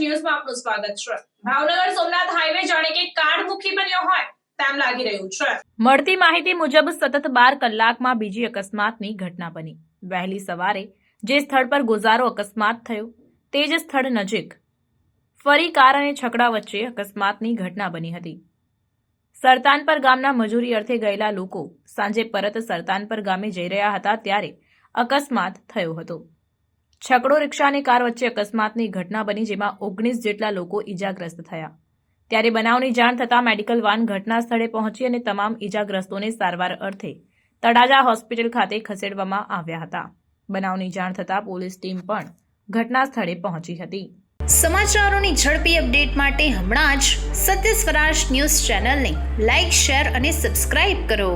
ન્યૂઝમાં આપનું સ્વાગત છે. ભાવનગર સોમનાથ હાઈવે જાણે કે કાળમુખી બન્યો હોય મળતી માહિતી મુજબ સતત બાર કલાકમાં બીજી અકસ્માતની ઘટના બની. વહેલી સવારે જે સ્થળ પર ગોઝારો અકસ્માત થયો, તે જ સ્થળ નજીક ફરી કાર અને છકડા વચ્ચે અકસ્માતની ઘટના બની હતી. સરતાનપર ગામના મજૂરી અર્થે ગયેલા લોકો સાંજે પરત સરતાનપર ગામે જઈ રહ્યા હતા ત્યારે અકસ્માત થયો હતો. છકડો રિક્ષા અને કાર વચ્ચે અકસ્માતની ઘટના બની જેમાં ઓગણીસ જેટલા લોકો ઈજાગ્રસ્ત થયા. ત્યારે બનાવની જાણ થતાં મેડિકલ વાન ઘટના સ્થળે પહોંચી અને તમામ ઈજાગ્રસ્તોને સારવાર અર્થે તળાજા હોસ્પિટલ ખાતે ખસેડવામાં આવ્યા હતા. બનાવની જાણ થતાં પોલીસ ટીમ પણ ઘટના સ્થળે પહોંચી હતી. સમાચારોની ઝડપી અપડેટ માટે હમણાં જ સત્ય સ્વરાજ ન્યૂઝ ચેનલને લાઇક શેર અને સબસ્ક્રાઇબ કરો.